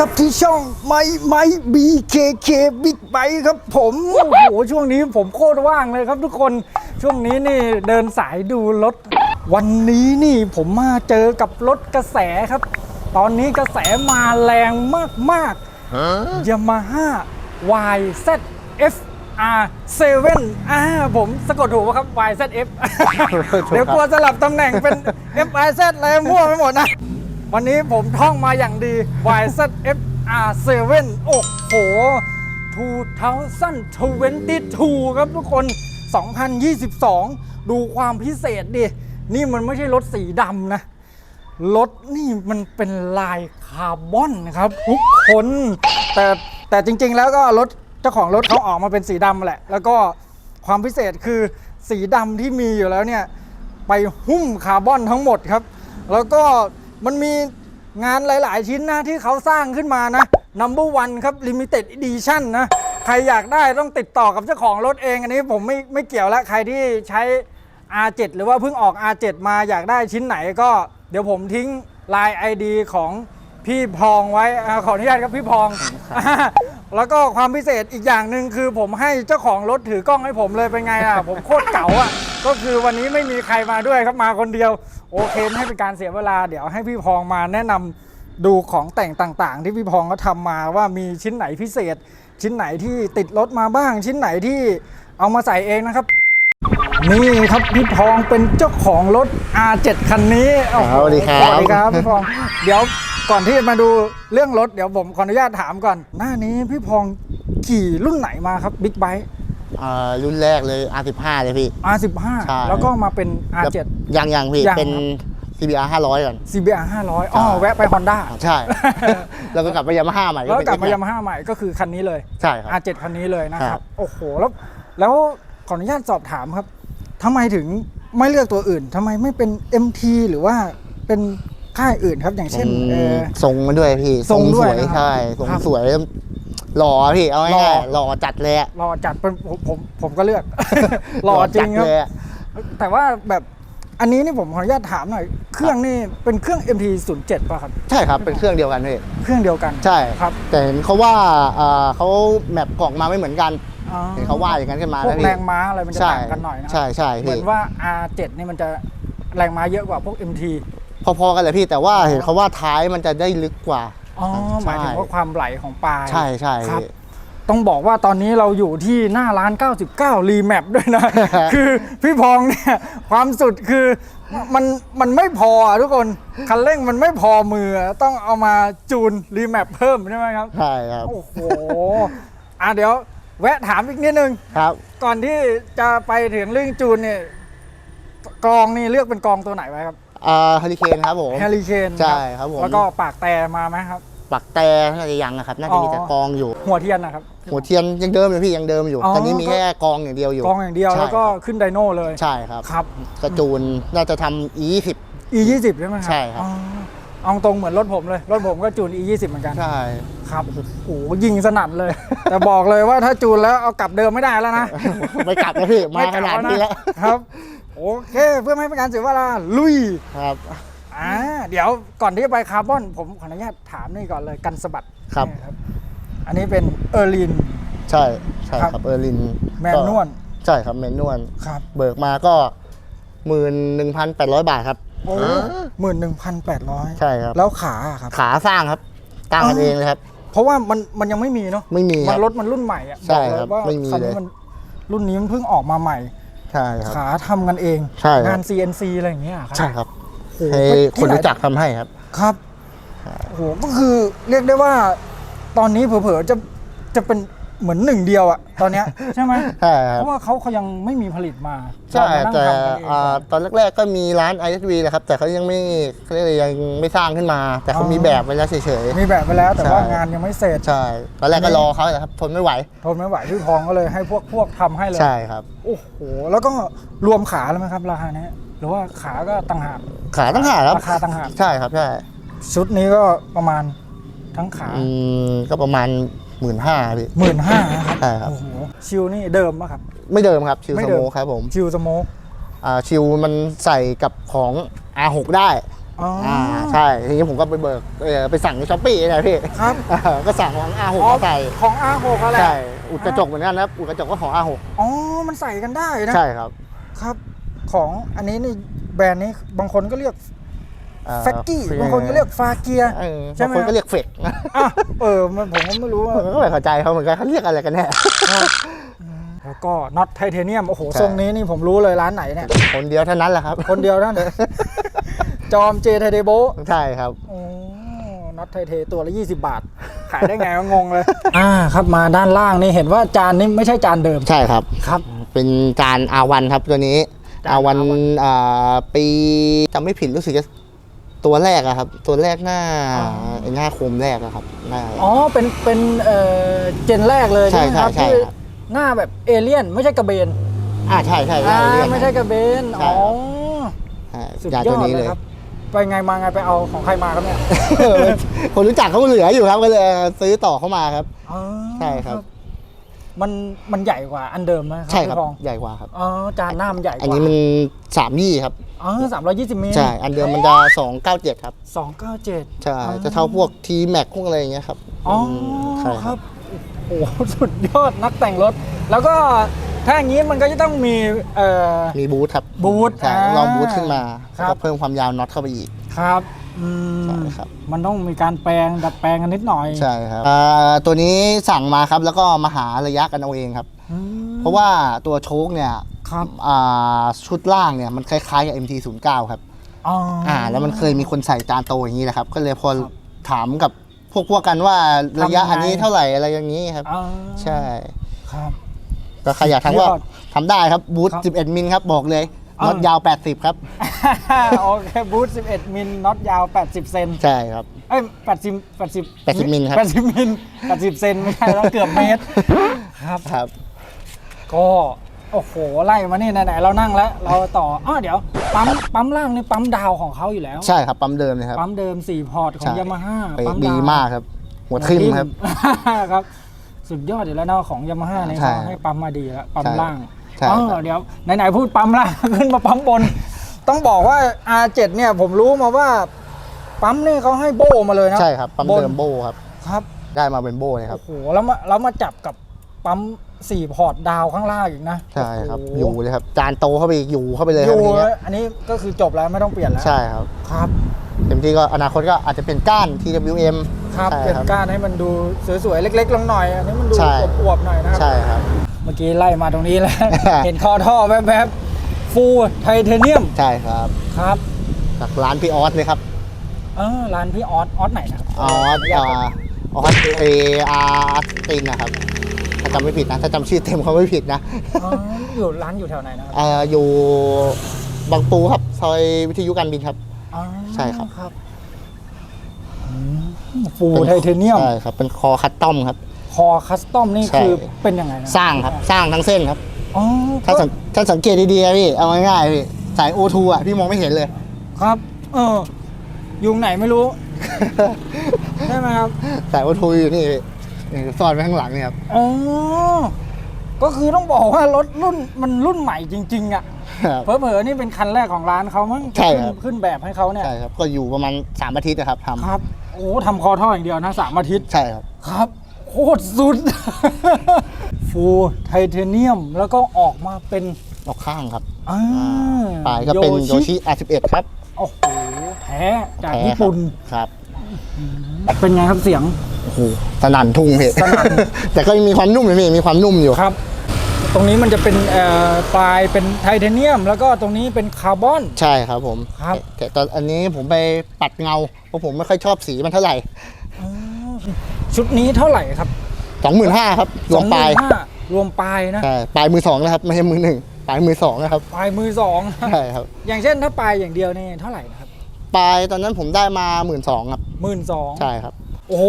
ครับที่ช่องไม้ไม้บีเคเคบิ๊กไบครับผมโอ้โหช่วงนี้ผมโคตรว่างเลยครับทุกคนช่วงนี้นี่เดินสายดูรถ วันนี้นี่ผมมาเจอกับรถกระแสครับ ตอนนี้กระแสมาแรงมากๆยามาฮ่า YZF R7 อ่าผมสะกดถูกป่ะครับ YZF เดี๋ยวกลัวสลับตำแหน่งเป็น FIZ อะไรมั่วไปหมดนะ วันนี้ผมท่องมาอย่างดี YZF R7 โอ้โห2022 ครับทุกคน 2022 ดูความพิเศษดิ นี่มันไม่ใช่รถสีดำนะ รถนี่มันเป็นลายคาร์บอนครับ ทุกคน แต่แต่จริงๆแล้วก็รถเจ้าของรถเขาออกมาเป็นสีดำแหละ แล้วก็ความพิเศษคือสีดำที่มีอยู่แล้วเนี่ย ไปหุ้มคาร์บอนทั้งหมดครับ แล้วก็ มันมีงานหลาย ๆ ชิ้นนะที่เขาสร้างขึ้นมานะ number one ครับ limited edition นะ ใครอยากได้ต้องติดต่อกับเจ้าของรถเอง อันนี้ผมไม่ไม่เกี่ยวแล้วใครที่ใช้ R7 หรือว่าเพิ่งออก R7 มาอยากได้ชิ้นไหนก็เดี๋ยวผมทิ้ง Line ID ของพี่พองไว้อาขออนุญาตครับพี่พอง แล้วก็ความพิเศษอีกอย่างหนึ่งคือผมให้เจ้าของรถถือกล้องให้ผมเลยเป็นไงอะ ผมโคตรเก๋าอะ ก็คือวันนี้ไม่มีใครมาด้วยครับมาคนเดียว โอเคไม่ให้เป็นการเสียเวลาเดี๋ยวให้พี่พองมาแนะนำดูของแต่งต่างๆ ที่พี่พองเขาทำมาว่ามีชิ้นไหนพิเศษ ชิ้นไหนที่ติดรถมาบ้าง ชิ้นไหนที่เอามาใส่เองนะครับ นี่ครับพี่พองเป็นเจ้าของรถ R7 คันนี้โอ้โหสวัสดีครับสวัสดีครับพี่พองเดี๋ยวก่อนที่จะมาดูเรื่องรถเดี๋ยวผมขออนุญาตถามก่อน หน้านี้พี่พองขี่รุ่นไหนมาครับบิ๊กไบค์ อ่ารุ่นแรกเลย R15 เลยพี่ R15 ใช่ แล้วก็มาเป็น R7 ยังยังพี่ ยังเป็น CBR 500 ก่อน CBR 500อ๋อแวะไป Honda ใช่ แล้วก็กลับไปยามาฮ่าใหม่แล้วกลับมา เป็นยามาฮ่าใหม่ก็คือคันนี้เลย ใช่ครับ R7 คันนี้เลยนะคครัรับ บ โอ้โห แล้วแล้วขออนุญาตสอบถามครับทำไมถึงไม่เลือกตัวอื่นทำไมไม่เป็น MT หรือว่าเป็นค่ายอื่นครับอย่างเช่นอืมเออทรงมาด้วยพี่ทรงด้วยสวยนะครับใช่ทรงครับ สวย หล่อพี่เอาหล่อง่ายๆหล่อจัดเลยอะรอจัดเป็นผมผมผมก็เลือก หล่อจริงครับจัดเลยอะแต่ว่าแบบอันนี้นี่ผมขออนุญาตถามหน่อย เครื่องนี่เป็นเครื่อง MT 0 7ป่ะครับ ใช่ครับเป็นเครื่องเดียวกันพี่เครื่องเดียวกันใช่ครับแต่เห็นเขาว่าอ่าเขาแมปกล่องมาไม่เหมือนกันอ๋อเห็นเขาว่าอย่างนั้นขึ้นมาพวนะกพี่แรงม้าอะไรมันจะใช่ต่างกันหน่อยนะใช่ใช่เหมืพี่อนว่า R7 นี่มันจะแรงม้าเยอะกว่าพวก MT พอๆกันเลยพี่แต่ว่าเห็นเขาว่าท้ายมันจะได้ลึกกว่า อ๋อหมายถึงว่าความไหลของปลายใช่ใช่ครับพี่ต้องบอกว่าตอนนี้เราอยู่ที่หน้าร้าน 99 รีแมปด้วยนะ คือพี่พองเนี่ยความสุดคือมันมันไม่พออะทุกคนคันเร่งมันไม่พอมือต้องเอามาจูนรีแมปเพิ่มใช่ไหมครับใช่ครับโอ้โหอะเดี๋ยว แวะถามอีกนิดนึงครับ ก่อนที่จะไปถึงเรื่องจูนเนี่ยกรองนี่เลือกเป็นกรองตัวไหนไว้ครับอ่าเฮลิเคนครับผมแฮริเคนใช่ครับผมแล้วก็ปากแต่มาไหมครับ ปักแต่น่าจะยังนะครับ น่าจะมีอ๋อแต่กองอยู่ หัวเทียนนะครับ หัวเทียนยังเดิมอยู่พี่ยังเดิมอยู่อ๋อตอนนี้มีแค่กองอย่างเดียวอยู่กรองอย่างเดียวใช่แล้วก็ขึ้นไดโน่เลย ใช่ครับ ครับ กระจูนน่าจะทำ E20 e 2 0ใช่ไหมครับ ใช่ครับอ๋อเอาตรงเหมือนรถผมเลย รถผมก็จูน e 2 0เหมือนกัน ใช่ ครับ โอ้โหยิงสนั่นเลย แต่บอกเลยว่าถ้าจูนแล้วเอากลับเดิมไม่ได้แล้วนะ ไม่กลับแล้วพี่ มาไกขลับนาดนี้แล้ว ครับ โอเค เพื่อไม่ให้เป็นการเสียเวลา ลุย ครับ อ่าเดี๋ยวก่อนที่จะไปคาร์บอน ผมขออนุญาตถามนี่ก่อนเลยกันสะบัดครับนี่อันนี้เป็นเออร์ลิน ใช่ใช่ครับครับเออร์ลินแมนนวลใช่ครับแมนนวลครับเบิกมาก็หมื่นหนึ่งพันแปดร้อยบาทครับ โอ้หมื่นหนึ่งพันแปดร้อยใช่ครับ แล้วขาอะครับ ขาสร้างครับตั้งกันอ๋อเองเลยครับ เพราะว่ามันมันยังไม่มีเนาะไม่มีคมัรันบรถมันรุ่นใหม่อะใช่อกเลยครับว่าไม่มีคันเลนี้ยมันรุ่นนี้มันเพิ่งออกมาใหม่ ใช่ครับ ขาทำกันเอง ใช่ครับ งาน CNC อะไรอย่างเงี้ยเหรอครับใช่ครับโอ้โหให้ที่คนไหรู้จักทำให้ครับ ครับโอ้โหก็คือเรียกได้ว่า ตอนนี้เผลอๆจะจะเป็นเหมือนหนึ่งเดียวอะตอนเนี้ยใช่ไหมใช่คเพรับราะว่าเขาเขายังไม่มีผลิตมาใช่เรามานั่งแต่ทำกันเอง อ่าตอนแรกๆก็มีร้าน ISV แหละครับ แต่เขายังไม่เขาเรียกอะไรยังไม่สร้างขึ้นมา แต่เขามีแบบไว้แล้วเฉย มีแบบไปแล้วแต่ใช่ว่างานยังไม่เสร็จ ๆใช่ตอนแรกก็รอเขาแหละครับทนไม่ไหวทนไม่ไหวพี่พองก็เลยให้พวกพวกทำให้เลย ใช่ครับ โอ้โห แล้วก็รวมขาแล้วไหมครับ ราคานี้ หรือว่าขาก็ต่างหากขาตั้งหากครับ ราคาต่างหากใช่ครับใช่ชุดนี้ก็ประมาณทั้งขาอืมก็ประมาณหมื่นห้าพี่หมื่นห้านะครับใช่ครับ โอ้โหชิวนี่เดิมปะครับ ไม่เดิมครับ ชิวไม่สเดิม โมครับผมชิวสโมกอ่าชิวมันใส่กับของ R6 ได้อ๋อออ่าใช่ทีนี้ผมก็ไปเบิกเออไปสั่งในช้อปปี้นะพี่ครับเออก็สั่งของ R6 อ๋อมาใส่ของ R6 อะไรใช่อุดกระจกเหมือนกันนะครับอุดกระจกก็ของ R6 อ๋อมันใส่กันได้นะใช่ครับ ครับ ของอันนี้นี่แบรนด์นี้บางคนก็เรียกเอ่อแฟกกี้บางคนก็เรียกฟาเกียเออใช่บางไหมคนก็เรียกเฟกอะเออมันผมก็ไม่รู้ว่าผมก็ไม่เข้าใจเขาเหมือนกันเขาเรียกอะไรกันแน่แล้วก็น็อตไทเทเนียมโอ้โหใช่ทรงนี้นี่ผมรู้เลยร้านไหนเนี่ยคนเดียวเท่านั้นแหละครับ คนเดียวนั่นจอมเจไทเทโบใช่ครับโอ้น็อตไทเทตัวละ 20 บาท ขายได้ไงก็งงเลย อ่าครับมาด้านล่างนี่เห็นว่าจานนี้ไม่ใช่จานเดิมใช่ครับครับ เป็นจาน R1 ครับตัวนี้ จาน R1 R1 อ่าปีจำไม่ผิดรู้สึกจะตัวแรกอะครับ ตัวแรกหน้าอ๋อไอ้หน้าโคมแรกอะครับหน้า อ๋อเป็นเป็นเอ่อเจนแรกเลยใช่ใช่ไหมครับใช่ที่ใช่ครับ หน้าแบบเอเลี่ยนไม่ใช่กระเบนอ่าใช่ใช่อ่าใช่เรียก ไม่ใช่กระเบนใช่ อ๋ออ่าสุดจานยตัอวดนี้เลเลยย ครับไปไงมาไงไปเอาของใครมาครับเนี่ย คนรู้จักเขาเหลืออยู่ครับก็เลยซื้อต่อเข้ามาครับ อ๋อใช่ครับ มันมันใหญ่กว่าอันเดิมไหมครับใช่ครับพี่พองใหญ่กว่าครับ อ๋อจานหน้ามันใหญ่กว่าอันนี้มันสามยี่ครับอ๋อสามร้อยยี่สิบมิลใช่อันเดิมมันจะสองเก้าเจ็ดครับสองเก้าเจ็ด ใช่จะเท่าพวกทีแม็กพวกอะไรอย่างเงี้ยครับอ๋อมใช่คครัรับบ โอ้โหสุดยอดนักแต่งรถ แล้วก็ถ้าอย่างนี้มันก็จะต้องมีเอ่อ มีบูทครับบูทใช่อ่าลองบูทขึ้นมาครับแล้วก็เพิ่มความยาวน็อตเข้าไปอีก ครับ อืมใช่ครับ มันต้องมีการแปลงดัดแปลงกันนิดหน่อยใช่ครับอ่าตัวนี้สั่งมาครับแล้วก็มาหาระยะกันเอาเองครับ อืมเพราะว่าตัวโชคเนี่ยครับอ่าชุดล่างเนี่ยมันคล้ายๆกับ MT09 ครับอ๋ออ อ่าแล้วมันเคยมีคนใส่จานโตอย่างนี้แหละครับ ก็เลยพอครับถามกับพวกพวกกันว่าระยะทำยังไง อันนี้เท่าไหร่อะไรอย่างนี้ครับอ่าใช่ ครับ ก็ใครอยากทำก็ยอดทำได้ครับบูทครับ11 มิลครับบอกเลยอ่า น็อตยาว 80 ครับ โอเคบูท11 มิลน็อตยาว 80 เซนใช่ครับ เอ้ย80 80 80 มิลครับ 80 มิล 80 เซนไม่ใช่แล้วเกือบเมตร ครับครับ ก็โอ้โห ไล่มานี่ไหนๆเรานั่งแล้ว เราต่ออ้าวเดี๋ยวปั๊มปั๊มล่างนี่ปั๊มดาวของเขาอยู่แล้ว ใช่ครับ ปั๊มเดิมเลยครับ ปั๊มเดิม 4 พอร์ตของใช่ยามาฮ่าเป๊ะปั๊มดีดาวมากครับ หัวทิ่มครับครับ สุดยอดอยู่แล้วเนาะของยามาฮ่าเนี่ยใช่เขาให้ปั๊มมาดีแล้วปั๊มใช่ล่าง ใช่อ๋อครับ เดี๋ยวไหนๆพูดปั๊มล่าง ขึ้นมาปั๊มบน ต้องบอกว่า R7 เนี่ยผมรู้มาว่า ปั๊มนี่เขาให้โบมาเลยนะใช่ครับปั๊มเดิมโบครับ ครับได้มาเป็นโบเลยครับ โอ้โหแล้วมาแล้วมาจับกับปั๊มสี่พอร์ตดาวข้างล่างอีกนะใช่ครับ โโหอยู่เลยครับ จานโตเข้าไปอีกอยู่เข้าไปเลยอครับยู่ทีเนี้ยอันนี้ก็คือจบแล้วไม่ต้องเปลี่ยนแล้วใช่ครับครับ เต็มที่ก็อนาคตก็อาจจะเป็นก้าน TWM ครับใช่เป็นครับการให้มันดูสวยๆ เล็กๆลงหน่อย อันนี้มันดูใช่ อวบๆหน่อยนะครับ ใช่ครับเมื่อกี้ไล่มาตรงนี้แล้ว เห็นคอท่อแวบๆฟูไทเทเนียมใช่ครับ ครับจากร้านพี่ออสเลยครับเออร้านพี่ออสออสไหนนะครับออสอ่าออสเออาร์ตินนะครับ ถ้าจำไม่ผิดนะ ถ้าจำชื่อเต็มเขาไม่ผิดนะอ๋ออยู่ร้านอยู่แถวไหนนะครับเอ่ออยู่บางปูครับซอยวิทยุการบินครับ อ๋อใช่ครับ ครับอืมฟูไทเทเนียมใช่ครับ เป็นคอคัสตอมครับ คอคัสตอมนี่ใช่ คือเป็นยังไงนะสร้างครับสร้างทั้งเส้นครับ อ๋อถ้าสังถ้าสังเกตดีๆนะพี่เอาง่ายๆพี่สายโอทูอะพี่มองไม่เห็นเลย ครับ เออยุงไหนไม่รู้ ใช่ไหมครับ สายโอทูอยู่นี่พี่นี่ซ่อนไว้ข้างหลังนี่ครับ อ๋อ ก็คือต้องบอกว่ารถรุ่นมันรุ่นใหม่จริง ๆ อะ ครับ เผลอๆนี่เป็นคันแรกของร้านเขามั้งใช่ครับ ขึ้นขึ้นแบบให้เขาเนี่ย ใช่ครับ ก็อยู่ประมาณ3อาทิตย์นะครับทครับ โอ้ทำคอท่ออย่างเดียวนะสามอาทิตย์ำใช่ครับ ครับโค ตรสุด ฟูไทเทเนียมแล้วก็ออกมาเป็นออกข้างครับอ่าปลายก็เป็นโยชิ R11 ครับ โอ้โห แท้จากแท้ญี่ปุ่นครับ เป็นไงครับเสียง โอ้โหสนั่นทุ่งพี่สนั่นแต่ก็ยังมีความนุ่มอยู่พี่มีความนุ่มอยู่ครับ ตรงนี้มันจะเป็นเอ่อปลายเป็นไทเทเนียม แล้วก็ตรงนี้เป็นคาร์บอน ใช่ครับผมครับแต่แต่ตอนอันนี้ผมไปปัดเงาเพราะผมไม่ค่อยชอบสีมันเท่าไหร่ ชุดนี้เท่าไหร่ครับ25,000ครับรวมปลาย25,000รวมปลายนะใช่ปลายมือสองนะครับไม่ใช่มือหนึ่งปลายมือสองนะครับปลายมือสองใช่ครับอย่างเช่นถ้าปลายอย่างเดียวนี่เท่าไหร่นะครับปลายตอนนั้นผมได้มาหมื่นสองครับหมื่นสองใช่ครับ โอ้โห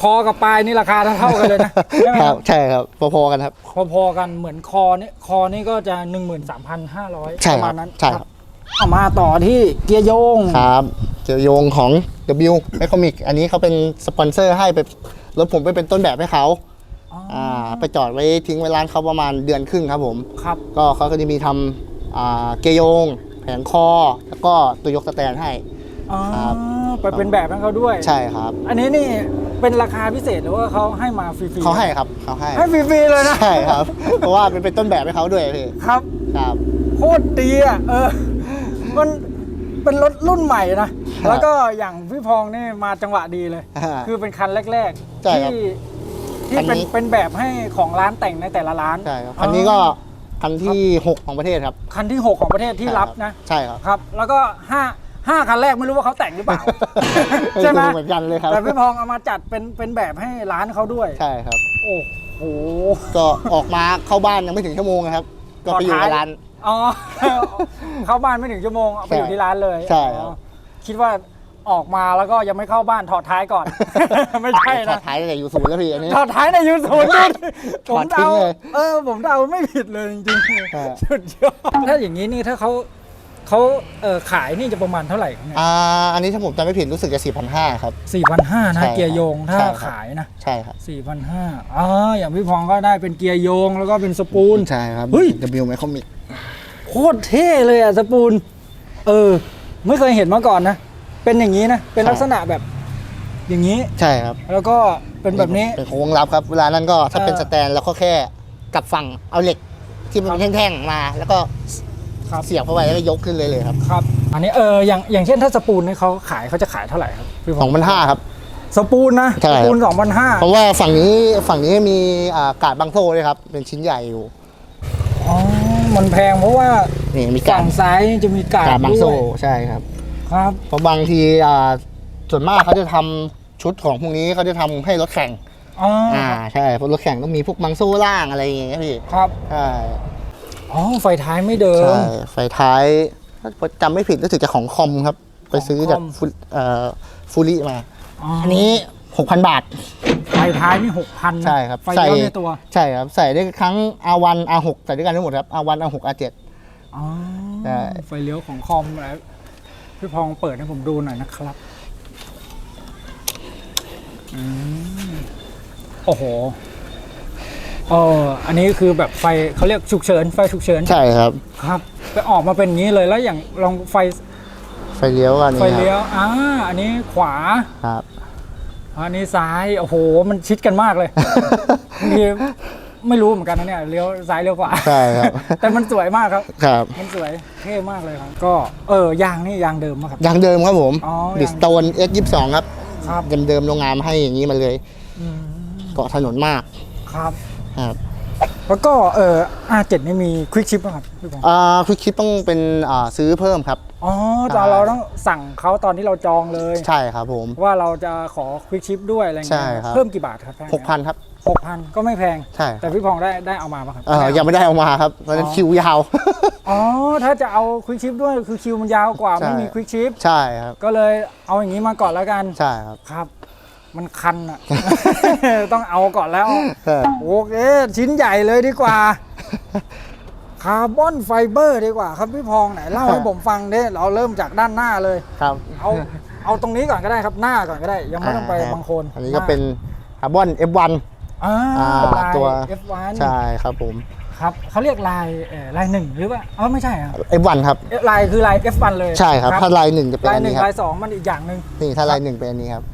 คอกับปลายนี่ราคาเท่าๆกันเลยนะใช่ไหมคครัรับบใช่ครับพอๆกันครับ พอๆกันเหมือนคอนี่คอนี่ก็จะ 13,500ใช่ประครัมาบณนั้นใช่ครับ เอามาต่อที่เกียร์โยง ครับเจียวโยงของ W m e c h a n i c อันนี้เขาเป็นสปอนเซอร์ให้ไปรถผมไปเป็นต้นแบบให้เขาอ๋ออ่าไปจอดไว้ทิ้งไว้ร้านเขาประมาณเดือนครึ่งครับผมครับ ก็เขาก็จะมีทำอ่าเกยร์โยง แผงคอ แล้วก็ตัวยกสแตนให้ อ๋อครับ ไปเป็นแบบให้เขาด้วย ใช่ครับอันนี้นี่เป็นราคาพิเศษหรือว่าเขาให้มาฟรีๆเขาให้ครับเขาให้ให้ฟรีๆเลยนะ ใช่ครับ เพราะว่าเป็นเป็นต้นแบบให้เขาด้วยพี่ครับ ครับ โคตรดีอะเออ มัน เป็นรถรุ่นใหม่นะ ครับแล้วก็อย่างพี่พองนี่มาจังหวะดีเลย อ่าคือเป็นคันแรกใช่ๆครับที่ที่คันเป็นนี้ เป็นแบบให้ของร้านแต่งในแต่ละร้านใช่ครับคันนี้ก็คันที่6ของประเทศครับคันที่ 6 ของประเทศที่รับนะ ใช่ครับ ครับ แล้วก็ห้าห้าคันแรกไม่รู้ว่าเขาแต่งหรือเปล่า ใช่ไหมรู้เหมือนกันเลยครับ แต่พี่พองเอามาจัดเป็นเป็นแบบให้ร้านเขาด้วย ใช่ครับ โอ้โห ก็ออกมาเข้าบ้านยังไม่ถึงชั่วโมงนะครับ ก็ไปอยู่ในร้านอ๋อ เข้าบ้านไม่ถึงชั่วโมงเอาไปอยู่ที่ร้านเลยใช่ครับ อ๋อคิดว่าออกมาแล้วก็ยังไม่เข้าบ้านถอดท้ายก่อน ไม่ใช่ถอนะดท้ายตั้งแต่อยู่ศูนย์แล้วพี่อันนี้ ถอดท้ายในยูทูบดูดิผถอมดทิ้เดางเลยเออ ผมเดาไม่ผิดเลยจริงใช่ๆสุดยอดถ้าอย่างนี้นี่ถ้าเขา เขาเออขายนี่จะประมาณเท่าไหร่ครับเนี่ยอ่าอันนี้ถ้าผมจำไม่ผิดรู้สึกจะ4,500ครับ สี่พันห้านะใช่ครับเกียร์โยงถ้าใช่ครับ ขายนะใช่ครับสี่พันห้าอ๋ออย่างพี่พองก็ได้เป็นเกียร์โยงแล้วก็เป็นสปูน ใช่ครับ เฮ้ย W ไมคอมิกโคตรเท่เลยอะสปูน เออ ไม่เคยเห็นมาก่อนนะ เป็นอย่างนี้นะ เป็นลักษณะแบบอย่างนี้ ใช่ครับแล้วก็เป็นแบบนี้ เป็นโค้งรับครับเวลานั้นก็ถ้าเป็นเออสแตนแล้วก็แค่กลับฝั่งเอาเหล็กที่มันเป็นแท่งๆมา แล้วก็ ครับ เสียบเข้าไปแล้วก็ยกขึ้นเลยเลยครับครับ อันนี้เอออย่างอย่างเช่นถ้าสปูนเนี่ยเขาขายเขาจะขายเท่าไหร่ครับพี่พสองพันห้าครับ สปูนนะใช่สครับ ปูนสองพันห้าเพราะว่าฝั่งนี้ฝั่งนี้มีอ่ากาดบางโซ่ด้วยครับ เป็นชิ้นใหญ่อยู่อ๋อมันแพงเพราะว่านี่มีกาฝั่ดงซ้ายจะมีกาดกาดบางด้โซ่วยใช่ครับ ครับ เพราะบางทีอ่าส่วนมากเขาจะทำชุดของพวกนี้เขาจะทำให้รถแข่ง อ๋ออ่าใช่เพราะรถแข่งต้องมีพวกบางโซ่ล่างอะไรอย่างเงี้ยพี่ครับ ใช่ อ๋อไฟท้ายไม่เดิม ใช่ไฟท้ายถ้าจำไม่ผิดรู้สึกจะของคอมครับ ไปซื้อจากคอม ฟูเอ่อฟูริมาอ๋ออันนี้ 6,000 บาท ไฟท้ายนี่หกพันใช่ครับไฟเลี้ยวในตัวใช่ครับใส่ได้ครั้ง R1 R6 ใส่ด้วยกันทั้งหมดครับ R1 R6 R7 อ๋อใช่ ไฟเลี้ยวของคอมแล้วพี่พองเปิดให้ผมดูหน่อยนะครับอืมโอ้โหเอออันนี้คือแบบไฟเขาเรียกฉุกเฉินไฟฉุกเฉินใช่ครับ ครับไปออกมาเป็นอย่างนี้เลยแล้วอย่างลองไฟไฟเลี้ยวอันนี้ไฟคเลี้ยรับวอ่าอันนี้ขวาครับอันนี้ซ้ายโอ้โห มันชิดกันมากเลยบางทีไม่รู้เหมือนกันนะเนี่ยเลี้ยวซ้ายเลี้ยวขวาใช่ครับ แต่มันสวยมากครับครับ มันสวยเท่มากเลยครับ ก็เออยางนี่ยางเดิมมากครับยางเดิมครับผมอ๋อบิสโตน S22 ครับครับเดิมๆโรงงานให้อย่างนี้มาเลยอืมเกาะถนนมากครับ ครับแล้วก็เออ R7 นี่มีควิกชิปป่ะครับพี่พงศ์อ่าควิกคิดต้องเป็นอ่าซื้อเพิ่มครับ อ๋อตอนเราต้องสั่งเขาตอนที่เราจองเลย ใช่ครับผม ว่าเราจะขอควิกชิปด้วยอะไรเงี้ยใช่ครับ เพิ่มกี่บาทครับ6,000ครับ หกพันก็ไม่แพง ใช่แต่พี่พองได้ได้เอามาป่ะครับ เออยังไม่ได้เอามาครับเพราะฉะนั้นอ๋อ คิวยาว อ๋อ ถ้าจะเอาควิกชิปด้วยคือคิวมันยาวกว่าใช่ ไม่มีควิกชิป ใช่ครับ ก็เลยเอาอย่างนี้มาก่อนแล้วกัน ใช่ครับ ครับ มันคันอะ ต้องเอาก่อนแล้วใช่โอเค ชิ้นใหญ่เลยดีกว่า คาร์บอนไฟเบอร์ดีกว่า ครับพี่พองไหนเล่าให้ผมฟังดิเราเริ่มจากด้านหน้าเลยครับเอาเอาตรงนี้ก่อนก็ได้ครับหน้าก่อนก็ได้ ยังไม่ต้องไปาบางโคน อันนี้ก็เป็นคาร์บอน F1 อ่าอ่าลายตัว F1 ใช่ครับผมครับเขาเรียกลายเอ่อลายหนึ่งหรือว่าอ๋อไม่ใช่ครับ F1 ครับเอ๊ะลายคือลาย F1 เลยใช่ครับ ถ้าลายหนึ่งจะเป็นลายอันหนึ่นี้งครัลายบสองมันอีกอย่างหนึ่งนี่ถ้าลายหนึ่งเป็นอันนี้ครับ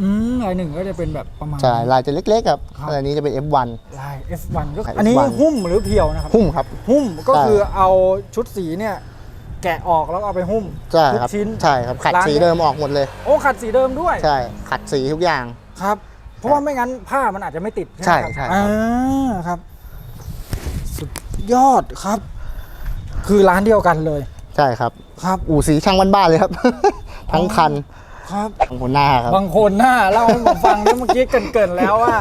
อืมลายหนึ่งก็จะเป็นแบบประมาณ ใช่ลายจะเล็กๆครับครับถ้าอันนี้จะเป็น F1 ลาย F1 ก็ลายอันนี้ F1 หุ้มหรือเพียวนะครับ หุ้มครับ หุ้มก็ใช่คือเอาชุดสีเนี่ย แกะออกแล้วเอาไปหุ้มใช่ทุกครับชิ้น ใช่ครับ ขัดร้าน สีเนี่ยเดิมออกหมดเลย โอ้ขัดสีเดิมด้วยใช่ ขัดสีทุกอย่าง ครับ เพราะว่าไม่งั้นผ้ามันอาจจะไม่ติดใช่ไหมครับใช่ใช่ครับ อ่าครับ สุดยอดครับ คือร้านเดียวกันเลยใช่ครับ ครับ อู่สีช่างบ้านๆเลยครับ ทั้งคัน ครับทั้งคนหน้าครับ บางคนหน้าเล่าให้ผมฟังเนี่ยเมื่อกี้เกรินๆแล้วว่า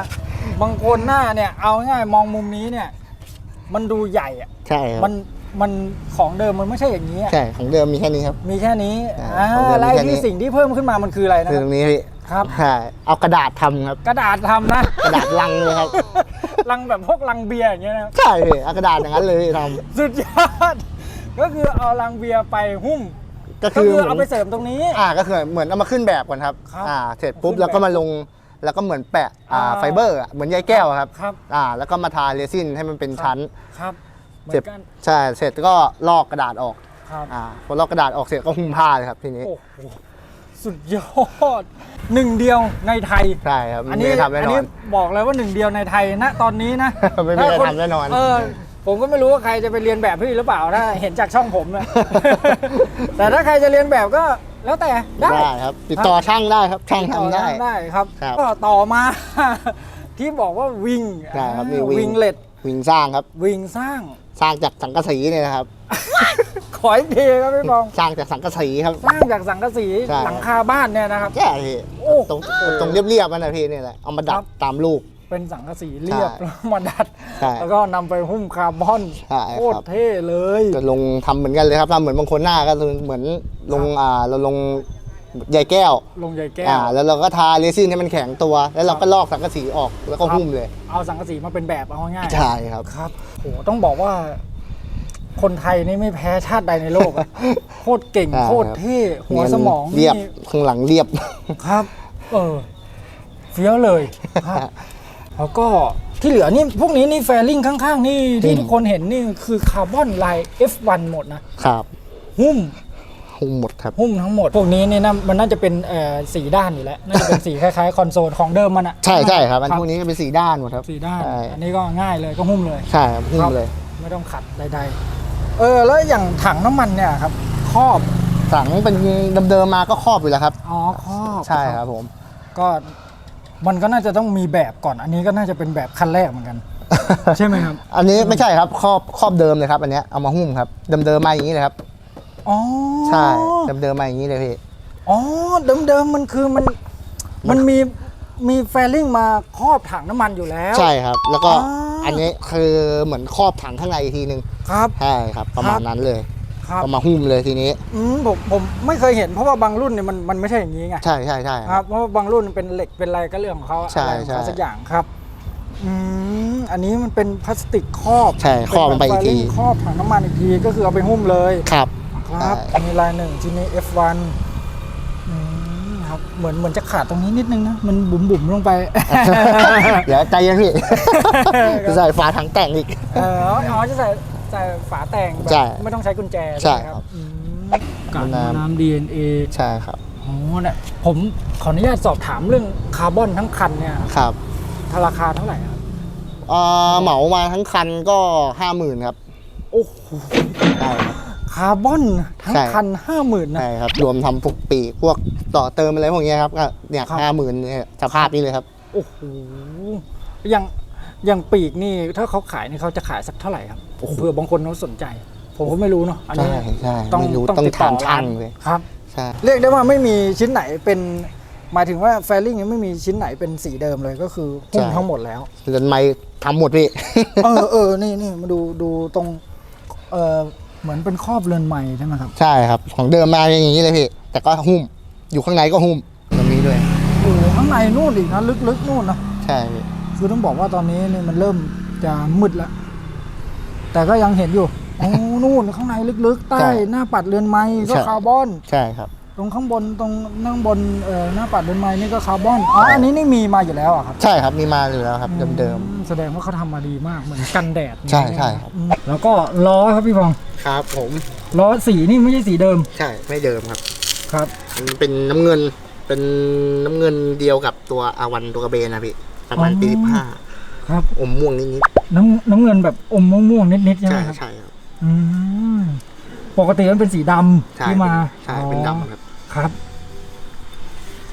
บางคนหน้าเนี่ยเอาง่ายๆมองมุมนี้เนี่ย มันดูใหญ่อะใช่ครับมันมันของเดิมมันไม่ใช่อย่างนี้อะใช่ของเดิมมีแค่นี้ครับ มีแค่นี้ใช่อ่าของเดิมมีแล้วแค่ไอ้นี้ที่สิ่งที่เพิ่มขึ้นมามันคืออะไรนะคือคตรับรงนี้พี่ครับ ใช่เอากระดาษทำครับ กระดาษทำนะ กระดาษลังเลยครับ ลังแบบพวกลังเบียร์อย่างเงี้ยนะ ใช่พี่เอากระดาษอย่างนั้นเลยทสุดยอด ก็คือเอาลังเบียร์ไปหุ้มำ ก็ก็คือคือเหมืเอาอนไปเสริมตรงนี้ อ่าก็คือเหมือนเอามาขึ้นแบบก่อนครับครับอ่าเสร็จปุ๊บขึ้นแบบแล้วก็มาลงแล้วก็เหมือนแปะอ่าอ่าไฟเบอร์อะเหมือนใยแก้วอะครับครับ อ่าแล้วก็มาทาเรซินให้มันเป็นชั้น ครับเหมืเสร็อจนกันใช่เสร็จก็ลอกกระดาษออกครับอ่าพอลอกกระดาษออกเสร็จก็หุ้มผ้าเลยครับทีนี้โอ้โหสุดยอดหนึ่งเดียวในไทย ใช่ครับอันไม่นี้ได้ทำแน่อันนอนี้น บอกเลยว่าหนึ่งเดียวในไทยนะตอนนี้นะ ไม่มีใครถ้าคทำแน่นอน เออ ผมก็ไม่รู้ว่าใครจะไปเรียนแบบพี่หรือเปล่าถ้าเห็นจากช่องผมเนี่ยแต่ถ้าใครจะเรียนแบบก็แล้วแต่ได้ได้ครับ ติดต่อช่างได้ครับช่างทำได้ ได้ครับ ครับก็ต่อมา ที่บอกว่าวิงใช่ครับนี่อ่าวิงวิงเล็ดวิงสร้างครับ วิงสร้าง สร้างจากสังกะสีเนี่ยนะครับ ขออีกทีครับพี่บอง สร้างจากสังกะสีครับ สร้างจากสังกะสีใช่ หลังคาบ้านเนี่ยนะครับใช่พี่โอ้โหตรงตรงเรียบๆมันนะพี่นี่แหละเอามาดัครัดบตามรูป เป็นสังกะสีเรียบใช่แล้วมาดัด ใช่แล้วก็นำไปหุ้มคาร์บอนใช่โคตครรับเท่เลย จะลงทำเหมือนกันเลยครับทำเหมือนบางคนหน้าก็เหมือนลงอ่าเราลงใยแก้วลงใยแก้อ่าวแล้วเราก็ทาเรซินให้มันแข็งตัว แล้วเราก็ลอกสังกะสีออกแล้วก็หุ้มเลยเอาสังกะสีมาเป็นแบบเอาง่ายๆ ใช่ครับ ครับโหต้องบอกว่า คนไทยนี่ไม่แพ้ชาติใดในโลกอะ โคตรเก่งใช่โคตรเท่หัวสมองเรียบนี่ข้างหลังเรียบ ครับ เออเฟี้ยวเลยครับ แล้วก็ที่เหลือนี่พวกนี้นี่แฟลิงข้างๆ นี่ที่อืมทุกคนเห็นนี่คือคาร์บอนลาย F1 หมดนะครับหุ้มหุ้มหมดครับหุ้มทั้งหมด พวกนี้นี่นะมันน่าจะเป็นเอ่อสีด้านอยู่แล้วน่าจะเป็นสีคล้ายๆคอนโซลของเดิมมันอะใช่ใช่ครับอันพวกนี้ก็เป็นสีด้านหมดครับสีด้านใช่อันนี้ก็ง่ายเลยก็หุ้มเลยใช่ครับหุ้มครับเลย ไม่ต้องขัดใดๆเออแล้วอย่างถังน้ำมันเนี่ยครับครอบสังเป็นเดิมๆมาก็ครอบอยู่แล้วครับอ๋อครอบใช่ครับผม ก็ มันก็น่าจะต้องมีแบบก่อนอันนี้ก็น่าจะเป็นแบบคันแรกเหมือนกัน ใช่ไหมครับ อันนี้ไม่ใช่ครับครอบครอบเดิมเลยครับ อันเนี้ยเอามาหุ้มครับเดิมๆมาอย่างนี้เลยครับ อ๋อใช่เดิมๆมาอย่างนี้เลยพี่ อ๋อเดิมๆมันคือมันมันมีมีแฟลิงมาครอบถังน้ำมันอยู่แล้ว ใช่ครับ แล้วก็อ๋ออัอันนี้คือเหมือนครอบถังข้างในอีกทีนึงครับ ใช่ครับ ประมาคณรับนั้นเลย ครับเอามาหุ้มเลยทีนี้ อืมผมผมไม่เคยเห็นเพราะว่าบางรุ่นเนี่ยมันมันไม่ใช่อย่างนี้ไงใช่ใช่ใช่ ครับเพราะว่าบางรุ่นเป็นเหล็กเป็นอะไรก็เรื่องของเขาใช่อะไรของเขาใช่ สักอย่างครับอืมอันนี้มันเป็นพลาสติกครอบใช่ครอบลงไปอีกทีเป็นแบบ filing ครอบถังน้ำมันอีกทีก็คือเอาไปหุ้มเลยครับ ครับใช่ มีลายหนึ่งทีนี้ F1 อืมครับเหมือนเหมือนจะขาดตรงนี้นิดนึงนะมันบุ๋มบุ๋มๆลงไป เดี๋ยวใจเย็นพี่ จะใส่ฝาถังแต่งอีก เอออ๋อจะใส่ ใส่ฝาแต่งแบบใช่ไม่ต้องใช้กุญแจใช่ไหมครับ อืมการน้ำน้ำ DNA ใช่ครับอ๋อเนี่ยผมขออนุญาตสอบถามเรื่องคาร์บอนทั้งคันเนี่ยครับราคาเท่าไหร่ครับ เอ่อเหมามาทั้งคันก็ห้าหมื่นครับโอ้โหใช่ครับ คาร์บอนทั้งใช่ คันห้าหมื่นนะ ใช่ครับ รวมทำพวกปีกพวกต่อเติมอะไรพวกเนี้ยครับก็เนี่ยครับ ห้าหมื่นเนี่ยสภาพนี้เลยครับ โอ้โหอย่างอย่างปีกนี่ถ้าเขาขายนี่เขาจะขายสักเท่าไหร่ครับ เผื่อบางคนเขาสนใจ ผมก็ไม่รู้เนาะอันนี้ใช่ใช่ต้องไม่รู้ต้องต้องติดต่อถามช่างร้านเลย ครับ ใช่เรียกได้ว่าไม่มีชิ้นไหนเป็นหมายถึงว่าแฟลิงยังไม่มีชิ้นไหนเป็นสีเดิมเลยก็คือหุ้มทั้งหมดแล้ว เรือนไม้ทำหมดพี่ เออเออนี่นี่มาดูดูตรงเออเหมือนเป็นครอบเรือนใหม่ใช่ไหมครับใช่ครับ ของเดิมมาอย่างนี้เลยพี่ แต่ก็หุ้ม อยู่ข้างในก็หุ้มแบบนี้ด้วย โอ้โหข้างในนู่นอีกนะลึกๆนู่นนะใช่พี่คือต้องบอกว่าตอนนี้นี่มันเริ่มจะมืดแล้ว แต่ก็ยังเห็นอยู่โอ้นู่นข้างในลึกๆ ใต้หน้าปัดเรือนไม้ก็คาร์บอน ใช่ครับ ตรงข้างบนตรงข้างบนเอ่อหน้าปัดเรือนไม้นี่ก็คาร์บอนอ๋ออันนี้นี่มีมาอยู่แล้วอะครับใช่ครับมีมาอยู่แล้วครับ เดิม อืแสดงว่าเขาทำมาดีมากเหมือนกันแดดใช่ใช่ครับ อืมแล้วก็ล้อครับพี่พองๆครับผมล้อสีนี่ไม่ใช่สีเดิมใช่ไม่เดิมครับครับ มันเป็นน้ำเงินเป็นน้ำเงินเดียวกับตัวอาวันตัวกระเบนนะพี่ประมาณปีอ๋อสิบห้า ครับ อมม่วงนิดน้ำน้ำเงินแบบอมม่วงๆนิดๆๆใช่ไหใช่มครับใช่ครับ อืมปกติมันเป็นสีดำใช่ที่มาใช่เป็นดำครับ ครับ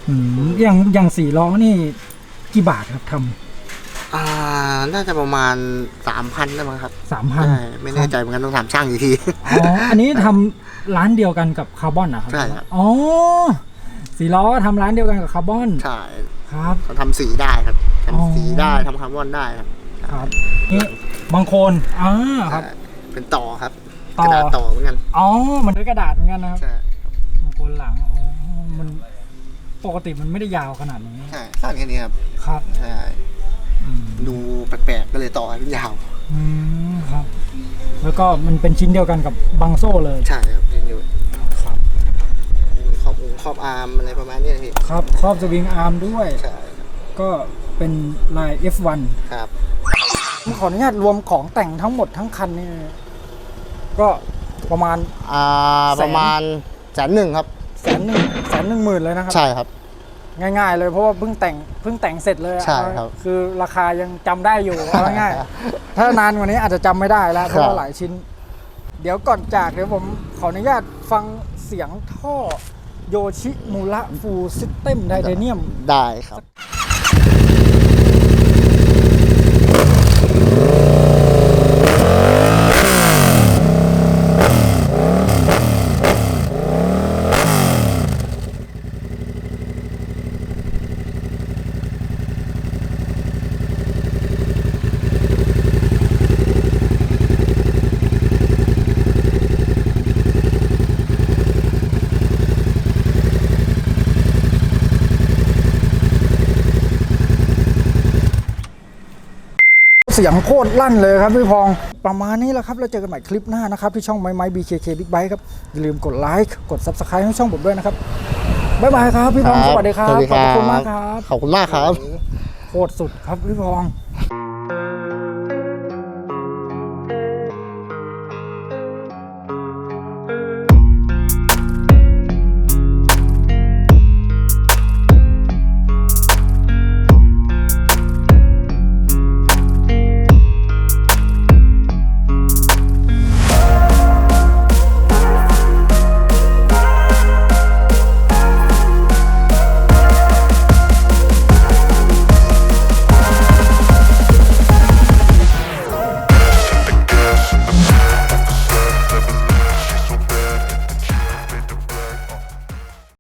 อืมอย่างอย่างสีล้อนี่กี่บาทครับทอ่า น่าจะประมาณสามพันได้มั้งครับำสามพันใช่ไม่แน่ใจเหมือนกันต้องถามช่างอีกที อ๋ออันนี้ทำร้านเดียวกันกับคาร์บอนนะครับใช่ครับ อ๋อสีล้อทำร้านเดียวกันกับคาร์บอนใช่ครับ เขาทำสีได้ครับอ๋อ ทำสีได้ทำคาร์บอนได้ครับครับนี่บางคนอ่าครับใช่เป็นต่อครับต่อกระดาษต่อเหมือนกันอ๋อมันด้วยกระดาษเหมือนกันนะครับใช่บางคนหลังอ๋อมันปกติมันไม่ได้ยาวขนาดนี้ใช่สั้นแค่นี้ครับครับใช่อืมดูแปลกๆก็เลยต่อให้เป็นยาวอืมครับ แล้วก็มันเป็นชิ้นเดียวกันกับบังโซ่เลยใช่ครับยังอยู่ครับครอบองค์ครอบอาร์มอะไรประมาณนี้พี่ครับครอบสวิงอาร์มด้วยใช่ก็ เป็นลาย F1 ครับขออนุญาตรวมของแต่งทั้งหมดทั้งคันนี่ก็ประมาณอ่าแสนประมาณแสนหนึ่งครับแสนหนึ่งแสนหนึ่งหมื่นเลยนะครับ ใช่ครับ ง่าย ๆ เลยเพราะว่าเพิ่งแต่งเพิ่งแต่งเสร็จเลยอะใช่ครับ คือราคายังจำได้อยู่เอาง่ายๆถ้านานกว่านี้อาจจะจำไม่ได้แล้วเพราะครัว่าบหลายชิ้น เดี๋ยวก่อนจากเดี๋ยวผมขออนุญาตฟังเสียงท่อโยชิมูระฟูซิสเต็มไทเทเนียมได้ครับ เสียงโคตรลั่นเลยครับพี่พองประมาณนี้แหละครับแล้วเจอกันใหม่คลิปหน้านะครับ ที่ช่องไม้ไม้ BKK Big Bike ครับ อย่าลืมกดไลค์กด Subscribe ให้ช่องผมด้วยนะครับบ๊ายบายครับพี่พองสวัสดีครับสวัสดีขคอบรับคุณมากครับขอบคุณมากครับโคตรสุดครับพี่พอง